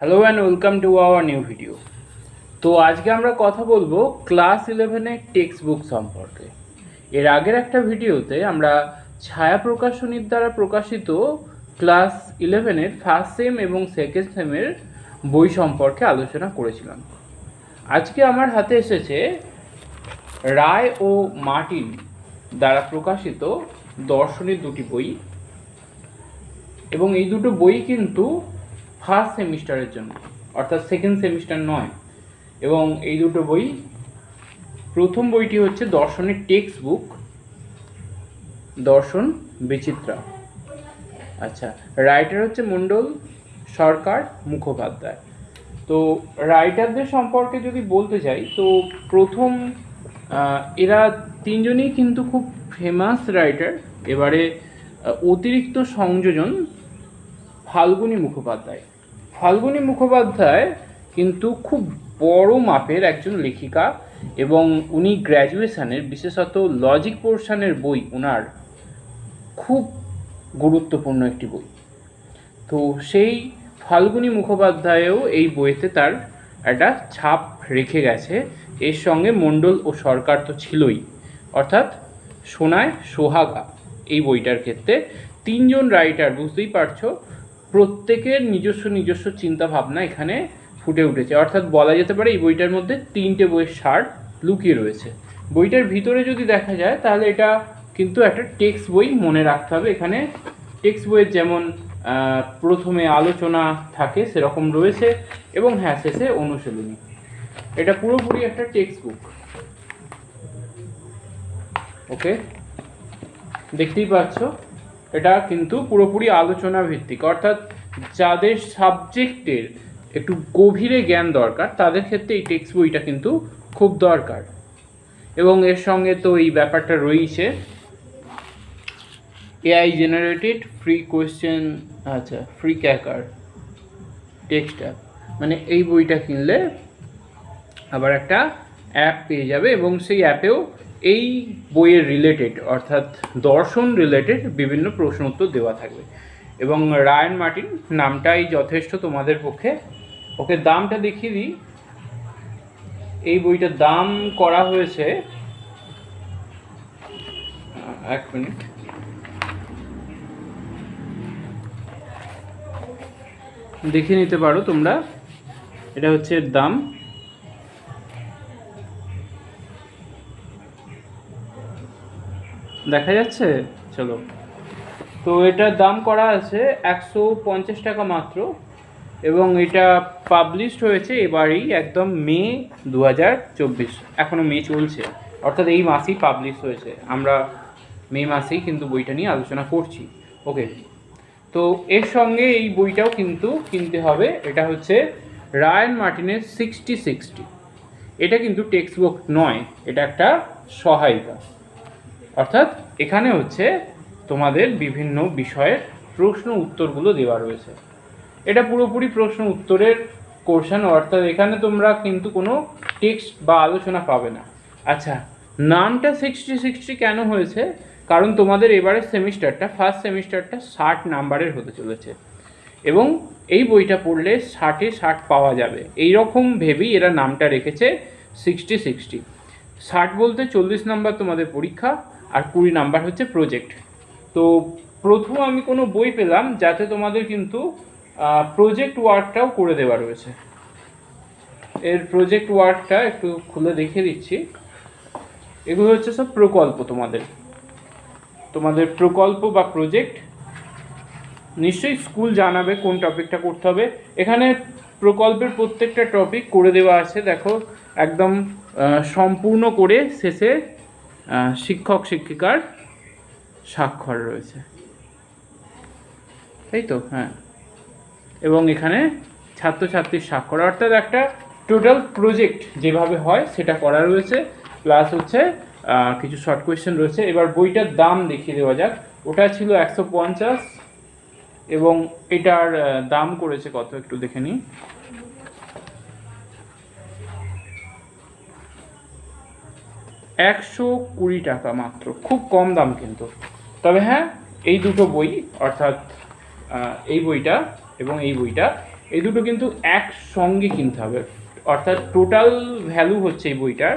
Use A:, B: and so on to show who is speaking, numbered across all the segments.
A: Hello and welcome to our new video তো আজকে আমরা কথা বলব ক্লাস ইলেভেনের টেক্সট বুক সম্পর্কে। এর আগের একটা ভিডিওতে আমরা ছায়া প্রকাশনীর দ্বারা প্রকাশিত ক্লাস ইলেভেনের ফার্স্ট সেম এবং সেকেন্ড সেমের বই সম্পর্কে আলোচনা করেছিলাম। আজকে আমার হাতে এসেছে রায় ও মার্টিন দ্বারা প্রকাশিত দর্শনের দুটি বই। এবং এই দুটো বই কিন্তু ফার্স্ট সেমিস্টারের জন্য, অর্থাৎ সেকেন্ড সেমিস্টার নয়। এবং এই দুটো বই, প্রথম বইটি হচ্ছে দর্শনের টেক্সট বুক দর্শন বিচিত্রা। আচ্ছা রাইটার হচ্ছে মণ্ডল সরকার মুখোপাধ্যায়। তো রাইটারদের সম্পর্কে যদি বলতে চাই তো প্রথম এরা তিনজনই কিন্তু খুব ফেমাস রাইটার এবারে অতিরিক্ত সংযোজন ফাল্গুনী মুখোপাধ্যায়। ফাল্গুনী মুখোপাধ্যায় কিন্তু খুব বড় মাপের একজন লেখিকা এবং উনি গ্র্যাজুয়েশনের বিশেষত লজিক পোর্শনের বই ওনার খুব গুরুত্বপূর্ণ একটি বই। তো সেই ফাল্গুনী মুখোপাধ্যায়ও এই বইতে তার একটা ছাপ রেখে গেছে। এর সঙ্গে মণ্ডল ও সরকার তো ছিলই। অর্থাৎ সোনায় সোহাগা এই বইটার ক্ষেত্রে তিনজন রাইটার বুঝতেই পারছ প্রত্যেকের নিজস্ব নিজস্ব চিন্তা ভাবনা এখানে ফুটে উঠেছে। অর্থাৎ বলা যেতে পারে এই বইটার মধ্যে তিনটে বইয়ের সার লুকিয়ে রয়েছে। বইটার ভিতরে যদি দেখা যায়, তাহলে এটা কিন্তু একটা টেক্সট বই মনে রাখতে হবে। এখানে টেক্সট বইয়ের যেমন প্রথমে আলোচনা থাকে, সেরকম রয়েছে এবং হ্যাঁ শেষে অনুশীলনী। এটা পুরোপুরি একটা টেক্সট বুক। ওকে? দেখতেই পাচ্ছ? এটা কিন্তু পুরোপুরি আলোচনা ভিত্তিক অর্থাৎ যাদের সাবজেক্টের একটু গভীরে জ্ঞান দরকার, তাদের ক্ষেত্রে এই টেক্সট বইটা কিন্তু খুব দরকার। এবং এর সঙ্গে তো এই ব্যাপারটা রয়েছে এআই জেনারেটেড ফ্রি কোয়েশ্চেন আচ্ছা ফ্রি ক্যাকার টেক্সট অ্যাপ মানে এই বইটা কিনলে আবার একটা অ্যাপ পেয়ে যাবে এবং সেই অ্যাপেও এই বইয়ের রিলেটেড অর্থাৎ দর্শন রিলেটেড বিভিন্ন প্রশ্ন উত্তর দেওয়া থাকবে। এবং রায়ন মার্টিন, নামটাই যথেষ্ট তোমাদের পক্ষে। ওকে দামটা দেখিয়ে দিই। এই বইটার দাম করা হয়েছে এক মিনিট। দেখে নিতে পারো তোমরা। এটা হচ্ছে দাম। দেখা যাচ্ছে? চলো। তো এটার দাম করা আছে একশো পঞ্চাশ টাকা মাত্র এবং এটা পাবলিশড হয়েছে এবারেই একদম মে দু হাজার চব্বিশ। এখনও মে চলছে। অর্থাৎ এই মাসেই পাবলিশ হয়েছে। আমরা মে মাসেই কিন্তু বইটা নিয়ে আলোচনা করছি। ওকে। তো এর সঙ্গে এই বইটাও কিন্তু কিনতে হবে। এটা হচ্ছে রায়ান মার্টিনের সিক্সটি সিক্সটি এটা কিন্তু টেক্সট বুক নয়। এটা একটা সহায়িকা। অর্থাৎ এখানে হচ্ছে তোমাদের বিভিন্ন বিষয়ের প্রশ্ন উত্তরগুলো দেওয়া রয়েছে। এটা পুরোপুরি প্রশ্ন উত্তরের কোর্শন অর্থাৎ এখানে তোমরা কিন্তু কোনো টেক্সট বা আলোচনা পাবে না। আচ্ছা নামটা সিক্সটি সিক্সটি কেন হয়েছে? কারণ তোমাদের এবারের সেমিস্টারটা ফার্স্ট সেমিস্টারটা ষাট নাম্বারের হতে চলেছে। এবং এই বইটা পড়লে ষাটে ষাট পাওয়া যাবে। এই রকম ভেবেই এরা নামটা রেখেছে সিক্সটি সিক্সটি ষাট বলতে চল্লিশ নাম্বার তোমাদের পরীক্ষা আর কুড়ি নাম্বার হচ্ছে প্রজেক্ট তো প্রথম আমি কোনো বই পেলাম যাতে তোমাদের কিন্তু প্রজেক্ট ওয়ার্কটাও করে দেওয়া রয়েছে। এর প্রজেক্ট ওয়ার্কটা একটু খুলে দেখিয়ে দিচ্ছি। এগুলো হচ্ছে সব প্রকল্প তোমাদের। তোমাদের প্রকল্প বা প্রজেক্ট নিশ্চয়ই স্কুল জানাবে কোন টপিকটা করতে হবে। এখানে প্রকল্পের প্রত্যেকটা টপিক করে দেওয়া আছে, দেখো, একদম সম্পূর্ণ করে শেষে শিক্ষক শিক্ষিকার স্বাক্ষর রয়েছে। তাই তো? হ্যাঁ। এবং এখানে ছাত্রছাত্রীর স্বাক্ষর, অর্থাৎ একটা টোটাল প্রজেক্ট যেভাবে হয় সেটা করা রয়েছে। প্লাস হচ্ছে কিছু শর্ট কোয়েশ্চেন রয়েছে। এবার বইটার দাম দেখিয়ে দেওয়া যাক। ওটা ছিল একশো পঞ্চাশ এবং এটার দাম করেছে কত? একটু দেখে নিই। একশো কুড়ি টাকা মাত্র। খুব কম দাম কিন্তু। তবে হ্যাঁ এই দুটো বই, অর্থাৎ এই বইটা এবং এই বইটা, এই দুটো কিন্তু একসঙ্গে কিনতে হবে। অর্থাৎ টোটাল ভ্যালু হচ্ছে এই বইটার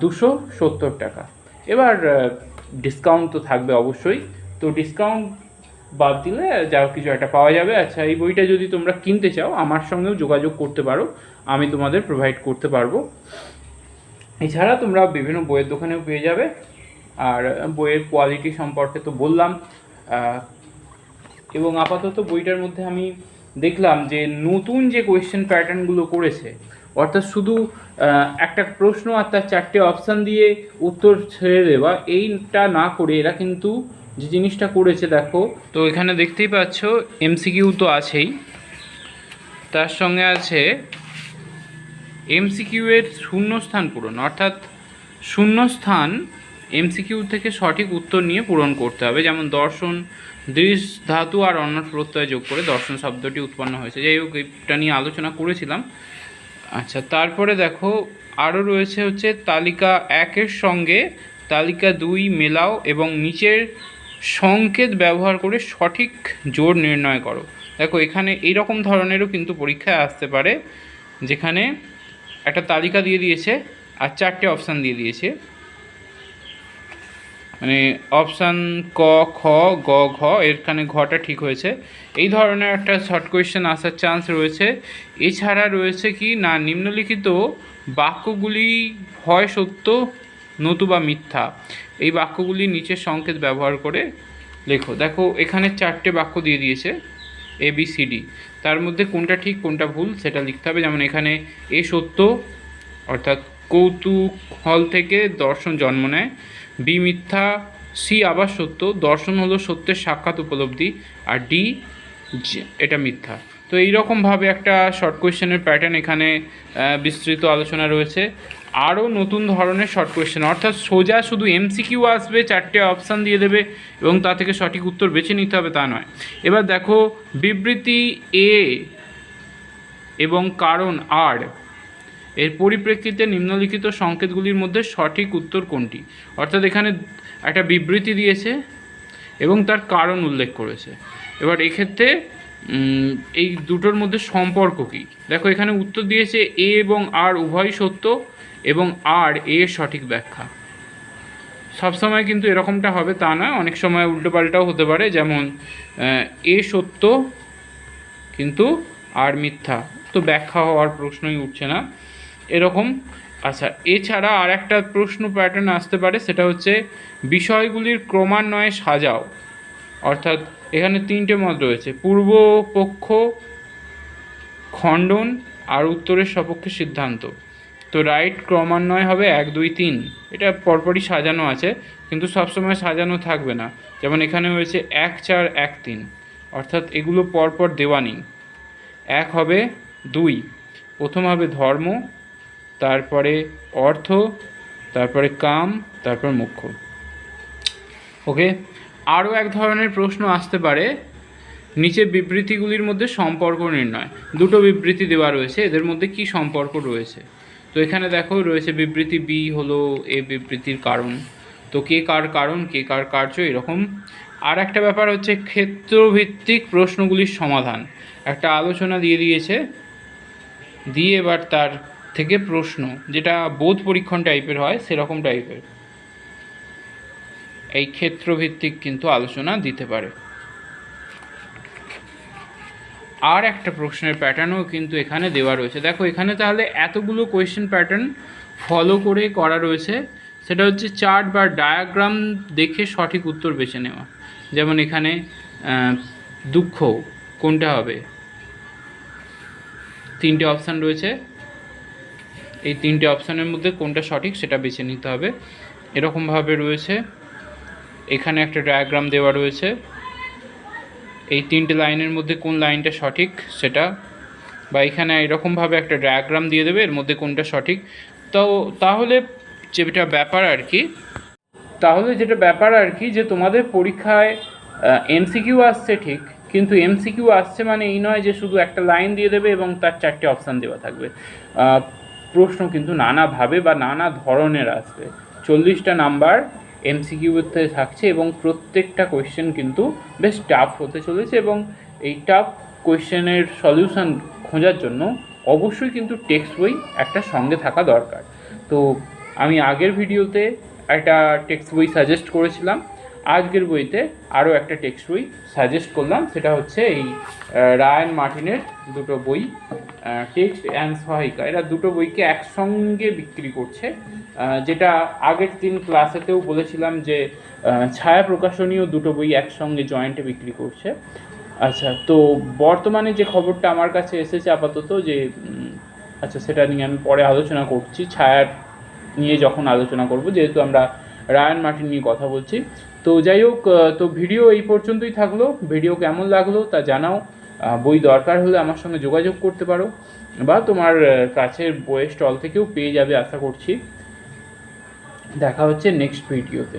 A: দুশো সত্তর টাকা। এবার ডিসকাউন্ট তো থাকবে অবশ্যই। তো ডিসকাউন্ট বাদ দিলে যা কিছু একটা পাওয়া যাবে। আচ্ছা এই বইটা যদি তোমরা কিনতে চাও, আমার সঙ্গেও যোগাযোগ করতে পারো। আমি তোমাদের প্রোভাইড করতে পারব। এছাড়া তোমরা বিভিন্ন বইয়ের দোকানেও পেয়ে যাবে। আর বইয়ের কোয়ালিটি সম্পর্কে তো বললাম। এবং আপাতত বইটার মধ্যে আমি দেখলাম যে নতুন যে কোয়েশ্চেন প্যাটার্নগুলো করেছে, অর্থাৎ শুধু একটা প্রশ্ন আর তার চারটে অপশান দিয়ে উত্তর ছেড়ে দেওয়া, এইটা না করে এরা কিন্তু যে জিনিসটা করেছে দেখো। তো এখানে দেখতেই পাচ্ছ এমসিকিউ তো আছেই। তার সঙ্গে আছে এমসিকিউ এর শূন্যস্থান পূরণ, অর্থাৎ শূন্যস্থান এমসিকিউ থেকে সঠিক উত্তর নিয়ে পূরণ করতে হবে। যেমন দর্শন, দৃশ, ধাতু আর অন্য প্রত্যয় যোগ করে দর্শন শব্দটি উৎপন্ন হয়েছে। যাই হোক, এটা নিয়ে আলোচনা করেছিলাম। আচ্ছা তারপরে দেখো আরও রয়েছে হচ্ছে তালিকা একের সঙ্গে তালিকা দুই মেলাও এবং নিচের সংকেত ব্যবহার করে সঠিক জোর নির্ণয় করো। দেখো, এখানে এই রকম ধরনেরও কিন্তু পরীক্ষায় আসতে পারে, যেখানে একটা তালিকা দিয়ে দিয়েছে আর চারটে অপশান দিয়ে দিয়েছে। মানে অপশান ক, খ, গ, ঘ এখানে ঘটা ঠিক হয়েছে। এই ধরনের একটা শর্ট কোয়েশ্চেন আসার চান্স রয়েছে। এছাড়া রয়েছে কি? না, নিম্নলিখিত বাক্যগুলি হয় সত্য নতুবা মিথ্যা। এই বাক্যগুলি নিচের সংকেত ব্যবহার করে লেখো। দেখো, এখানে চারটে বাক্য দিয়ে দিয়েছে এ বি সি ডি তার মধ্যে কোনটা ঠিক, কোনটা ভুল, সেটা লিখতে হবে। যেমন এখানে এ সত্য, অর্থাৎ কৌতুক হল থেকে দর্শন জন্ম নেয়। বি মিথ্যা, সি আবার সত্য, দর্শন হলো সত্যের সাক্ষাৎ উপলব্ধি, আর ডি এটা মিথ্যা। তো এইরকমভাবে একটা শর্ট কোয়েশ্চেনের প্যাটার্ন এখানে বিস্তৃত আলোচনা রয়েছে। আরও নতুন ধরনের শর্ট কোয়েশ্চেন অর্থাৎ সোজা শুধু এমসিকিউ আসবে, চারটে অপশান দিয়ে দেবে এবং তা থেকে সঠিক উত্তর বেছে নিতে হবে তা নয়। এবার দেখো, বিবৃতি এ এবং কারণ আর এর পরিপ্রেক্ষিতে নিম্নলিখিত সংকেতগুলির মধ্যে সঠিক উত্তর কোনটি? অর্থাৎ এখানে একটা বিবৃতি দিয়েছে এবং তার কারণ উল্লেখ করেছে। এবার এক্ষেত্রে এই দুটোর মধ্যে সম্পর্ক কী? দেখো, এখানে উত্তর দিয়েছে এ এবং আর উভয় সত্য এবং আর এর সঠিক ব্যাখ্যা। সবসময় কিন্তু এরকমটা হবে, তা না। অনেক সময় উল্টোপাল্টাও হতে পারে, যেমন এ সত্য, কিন্তু আর মিথ্যা। তো ব্যাখ্যা হওয়ার প্রশ্নই উঠছে না। এরকম আচ্ছা এছাড়া আর একটা প্রশ্ন প্যাটার্ন আসতে পারে, সেটা হচ্ছে, বিষয়গুলির ক্রমান্বয়ে সাজাও। অর্থাৎ, এখানে তিনটে মত রয়েছে পূর্বপক্ষ খণ্ডন, আর উত্তরের সপক্ষে সিদ্ধান্ত। তো রাইট ক্রমান্বয় হবে এক, দুই, তিন। এটা পরপরই সাজানো আছে, কিন্তু সবসময় সাজানো থাকবে না। যেমন এখানে হয়েছে এক, চার, এক, তিন। অর্থাৎ এগুলো পরপর দেওয়া নেই এক হবে দুই। প্রথম হবে ধর্ম, তারপরে অর্থ, তারপরে কাম, তারপর মোক্ষ ওকে? আরও এক ধরনের প্রশ্ন আসতে পারে। নিচে বিবৃতিগুলির মধ্যে সম্পর্ক নির্ণয়। দুটো বিবৃতি দেওয়া রয়েছে। এদের মধ্যে কি সম্পর্ক রয়েছে? তো এখানে দেখো রয়েছে বিবৃতি বি হলো এ বিবৃতির কারণ। তো কে কার কারণ, কে কার কার্য এরকম। আর একটা ব্যাপার হচ্ছে ক্ষেত্রভিত্তিক প্রশ্নগুলির সমাধান। একটা আলোচনা দিয়ে দিয়েছে, দিয়ে এবার তার থেকে প্রশ্ন, যেটা বোধ পরীক্ষণ টাইপের হয়, সেরকম টাইপের এই ক্ষেত্রভিত্তিক কিন্তু আলোচনা দিতে পারে। আর একটা প্রশ্নের প্যাটার্নও কিন্তু এখানে দেওয়া রয়েছে। দেখো, এখানে তাহলে এতগুলো কোয়েশ্চেন প্যাটার্ন ফলো করে করা রয়েছে। সেটা হচ্ছে চার্ট বা ডায়াগ্রাম দেখে সঠিক উত্তর বেছে নেওয়া। যেমন এখানে দুঃখ, কোনটা হবে? তিনটে অপশান রয়েছে। এই তিনটে অপশানের মধ্যে কোনটা সঠিক সেটা বেছে নিতে হবে। এরকমভাবে রয়েছে। এখানে একটা ডায়াগ্রাম দেওয়া রয়েছে। এই তিনটে লাইনের মধ্যে কোন লাইনটা সঠিক সেটা বা এখানে এরকমভাবে একটা ডায়াগ্রাম দিয়ে দেবে, এর মধ্যে কোনটা সঠিক। তো তাহলে যেটা ব্যাপার আর কি, তাহলে যেটা ব্যাপার আর কি যে তোমাদের পরীক্ষায় এমসিকিউ আসছে ঠিক, কিন্তু এমসিকিউ আসছে মানে এই নয় যে শুধু একটা লাইন দিয়ে দেবে এবং তার চারটে অপশান দেওয়া থাকবে। প্রশ্ন কিন্তু নানাভাবে বা নানা ধরনের আসবে। চল্লিশটা নাম্বার এমসিকিউতে থাকছে এবং প্রত্যেকটা কোয়েশ্চেন কিন্তু বেশ টাফ হতে চলেছে এবং এই টাফ কোয়েশ্চেনের সলিউশন খোঁজার জন্য অবশ্যই কিন্তু টেক্সট বই একটা সঙ্গে থাকা দরকার। তো আমি আগের ভিডিওতে একটা টেক্সট বই সাজেস্ট করেছিলাম, আজকের বইতে আরও একটা টেক্সট বই সাজেস্ট করলাম, সেটা হচ্ছে এই রায়ান মার্টিনের দুটো বই টেক্সট অ্যান্ড সহায়িকা। এরা দুটো বইকে একসঙ্গে বিক্রি করছে। যেটা আগের দিন ক্লাসেতেও বলেছিলাম যে ছায়া প্রকাশনীয় দুটো বই একসঙ্গে জয়েন্টে বিক্রি করছে। আচ্ছা তো বর্তমানে যে খবরটা আমার কাছে এসেছে আপাতত যে আচ্ছা সেটা নিয়ে আমি পরে আলোচনা করছি। ছায়ার নিয়ে যখন আলোচনা করব, যেহেতু আমরা রায়ান মার্টিন নিয়ে কথা বলছি। তো যাই হোক তো ভিডিও এই পর্যন্তই থাকল। ভিডিও কেমন লাগল তা জানাও। বই দরকার হলে আমার সঙ্গে যোগাযোগ করতে পারো বা তোমার কাছের বইয়ের স্টল থেকেও পেয়ে যাবে, আশা করছি। দেখা হচ্ছে নেক্সট ভিডিওতে